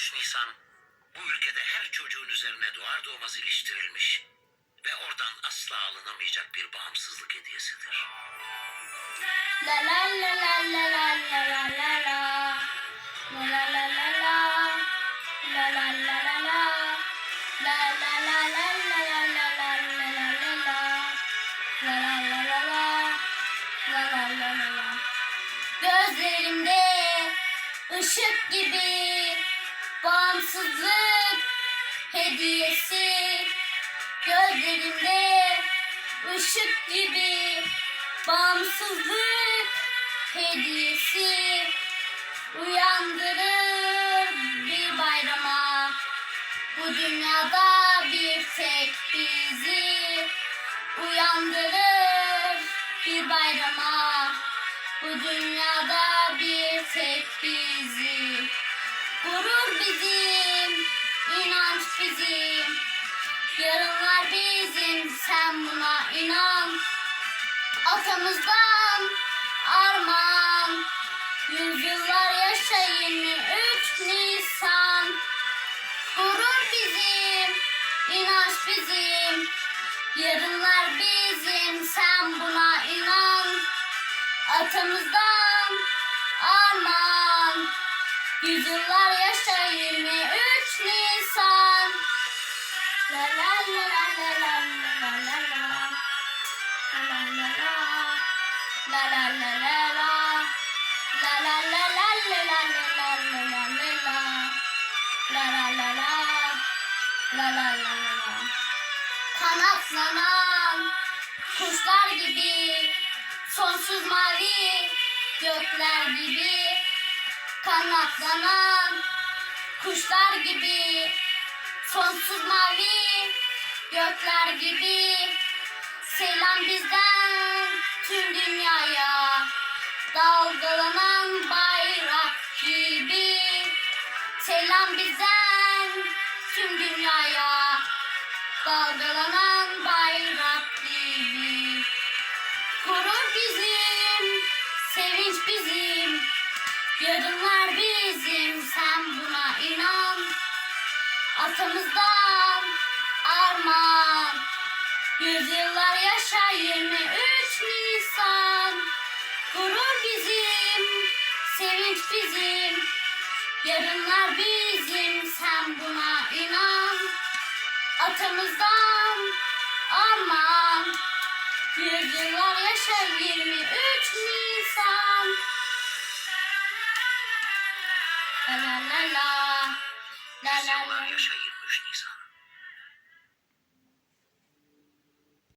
23 Nisan bu ülkede her çocuğun üzerine doğar doğmaz iliştirilmiş ve oradan asla alınamayacak bir bağımsızlık hediyesidir. La. La la la la la la la la la la la la. La la la la la. La la la la la. Gözlerimde ışık gibi bağımsızlık hediyesi. Gözlerimde ışık gibi. Bağımsızlık hediyesi. Uyandırır bir bayrama. Bu dünyada bir tek bizi uyandırır bir bayrama. Bu dünyada bir tek gurur bizim inanç bizim. Yarınlar bizim sen buna inan. Atamızdan armağan. Yüzyıllar yaşa 23 Nisan? Gurur bizim, inanç bizim. Yarınlar bizim, sen buna inan. Atamızdan armağan Yüzyıllar yaşa 23 Nisan La la la la la la la la la La la la la La la la la la La la la la la la la la la la la la La la la la La la la la la Kanatlanan kuşlar gibi Sonsuz mavi gökler gibi Kanatlanan kuşlar gibi Sonsuz mavi gökler gibi. Selam bizden tüm dünyaya Dalgalanan bayrak gibi. Selam bizden tüm dünyaya Dalgalanan bayrak gibi. Gurur bizim, sevinç bizim Yarınlar bizim, sen buna inan. Atamızdan armağan. Yüzyıllar yaşa 23 Nisan. Gurur bizim, sevinç bizim. Yarınlar bizim, sen buna inan. Atamızdan armağan. Yüzyıllar yaşa 23 Nisan 那那欢